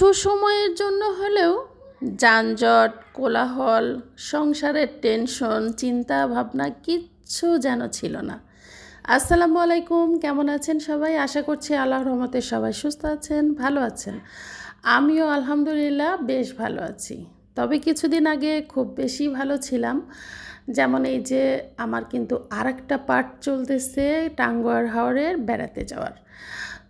কিছু সময়ের জন্য হলেও যানজট, কোলাহল, সংসারের টেনশন চিন্তা ভাবনা কিচ্ছু যেন ছিল না। আসসালামু আলাইকুম, কেমন আছেন সবাই? আশা করছি আল্লাহ রহমতে সবাই সুস্থ আছেন, ভালো আছেন। আমিও আলহামদুলিল্লাহ বেশ ভালো আছি। তবে কিছুদিন আগে খুব বেশি ভালো ছিলাম। যেমন এই যে আমার কিন্তু আরেকটা পার্ট চলতেছে টাঙ্গুয়ার হাওরের বেড়াতে যাওয়ার।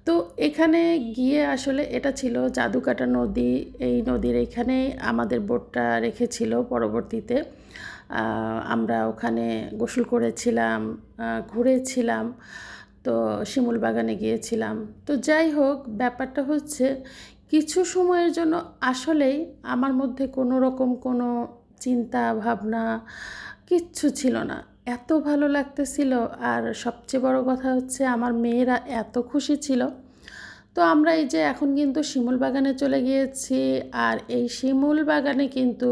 তো এখানে গিয়ে আসলে এটা ছিল জাদুকাটা নদী। এই নদীর এখানে আমাদের বোটটা রেখেছিল পরবর্তীতে। আমরা ওখানে গোসল করেছিলাম ঘুরেছিলাম, তো শিমুল বাগানে গিয়েছিলাম। তো যাই হোক, ব্যাপারটা হচ্ছে কিছু সময়ের জন্য আসলেই আমার মধ্যে কোনো রকম কোনো চিন্তা ভাবনা কিচ্ছু ছিল না। এত ভালো লাগতেছিল। আর সবচেয়ে বড় কথা হচ্ছে আমার মেয়েরা এত খুশি ছিল। তো আমরা এই যে এখন কিন্তু শিমুল বাগানে চলে গিয়েছি। আর এই শিমুল বাগানে কিন্তু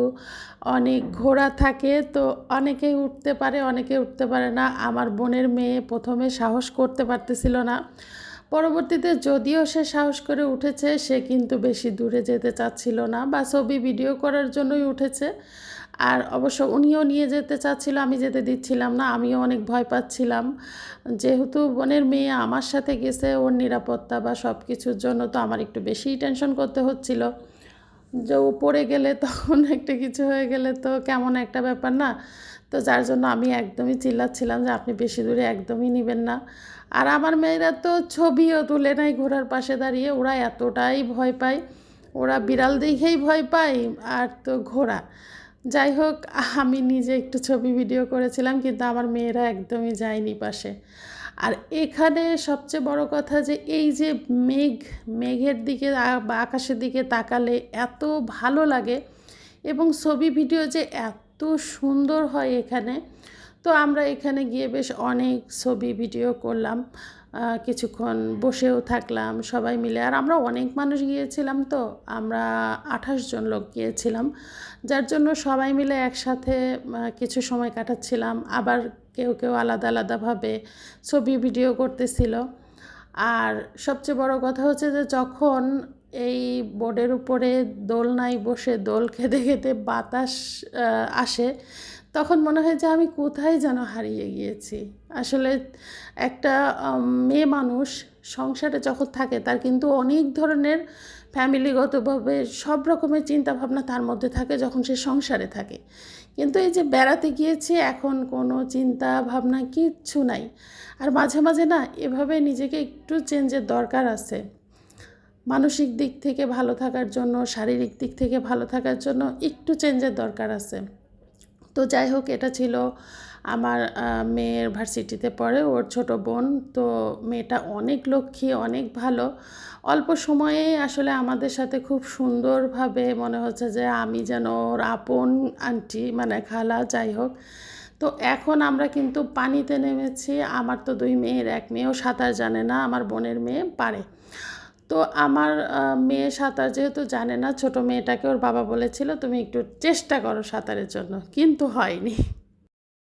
অনেক ঘোড়া থাকে। তো অনেকেই উঠতে পারে, অনেকে উঠতে পারে না। আমার বোনের মেয়ে প্রথমে সাহস করতে পারতেছিল না। পরবর্তীতে যদিও সে সাহস করে উঠেছে, সে কিন্তু বেশি দূরে যেতে চাচ্ছিল না বা ছবি ভিডিও করার জন্যই উঠেছে। আর অবশ্য উনিও নিয়ে যেতে চাচ্ছিল, আমি যেতে দিচ্ছিলাম না, আমিও অনেক ভয় পাচ্ছিলাম। যেহেতু বোনের মেয়ে আমার সাথে গেছে, ওর নিরাপত্তা বা সব কিছুর জন্য তো আমার একটু বেশিই টেনশন করতে হচ্ছিল। যে ও পড়ে গেলে তখন একটা কিছু হয়ে গেলে তো কেমন একটা ব্যাপার না? তো যার জন্য আমি একদমই চিল্লাচ্ছিলাম যে আপনি বেশি দূরে একদমই নেবেন না। আর আমার মেয়েরা তো ছবিও তুলে নাই ঘোড়ার পাশে দাঁড়িয়ে, ওরা এতটাই ভয় পায়, ওরা বিড়াল দেখেই ভয় পায়, আর তো ঘোড়া। যাই হোক, আমি নিজে একটু ছবি ভিডিও করেছিলাম, কিন্তু আমার মেয়েরা একদমই যায়নি পাশে। আর এখানে সবচেয়ে বড় কথা যে, এই যে মেঘ, মেঘের দিকে বা আকাশের দিকে তাকালে এত ভালো লাগে এবং ছবি ভিডিও যে এত সুন্দর হয় এখানে। তো আমরা এখানে গিয়ে বেশ অনেক ছবি, ভিডিও করলাম। কিছুক্ষণ বসেও থাকলাম, সবাই মিলে। আর আমরা অনেক মানুষ গিয়েছিলাম তো, আমরা আঠাশ জন লোক গিয়েছিলাম, যার জন্য সবাই মিলে একসাথে কিছু সময় কাটাচ্ছিলাম। আবার কেউ কেউ আলাদা আলাদাভাবে ছবি, ভিডিও করতেছিল। আর সবচেয়ে বড় কথা হচ্ছে যে, যখন এই বোর্ডের উপরে দোলনায় বসে দোল খেতে খেতে বাতাস আসে তখন মনে হয় যে আমি কোথায় যেন হারিয়ে গিয়েছি। আসলে একটা মেয়ে মানুষ সংসারে যখন থাকে, তার কিন্তু অনেক ধরনের ফ্যামিলিগতভাবে সব রকমের চিন্তাভাবনা তার মধ্যে থাকে যখন সে সংসারে থাকে। কিন্তু এই যে বেড়াতে গিয়েছি, এখন কোনো চিন্তা ভাবনা কিচ্ছু নাই। আর মাঝে মাঝে না, এভাবে নিজেকে একটু চেঞ্জের দরকার আছে। মানসিক দিক থেকে ভালো থাকার জন্য, শারীরিক দিক থেকে ভালো থাকার জন্য একটু চেঞ্জের দরকার আছে। তো যাই হোক, এটা ছিল আমার মেয়ের ভার্সিটিতে পড়ে, ওর ছোট বোন। তো মেয়েটা অনেক লক্ষ্মী, অনেক ভালো। অল্প সময়ে আসলে আমাদের সাথে খুব সুন্দরভাবে মনে হচ্ছে যে আমি যেন ওর আপন আন্টি মানে খালা, যাই হোক। তো এখন আমরা কিন্তু পানিতে নেমেছি। আমার তো দুই মেয়ের, এক মেয়েও সাঁতার জানে না, আমার বোনের মেয়ে পারে। তো আমার মেয়ে সাঁতার যেহেতু জানে না, ছোট মেয়েটাকে ওর বাবা বলেছিল, তুমি একটু চেষ্টা করো সাঁতারের জন্য। কিন্তু হয়নি।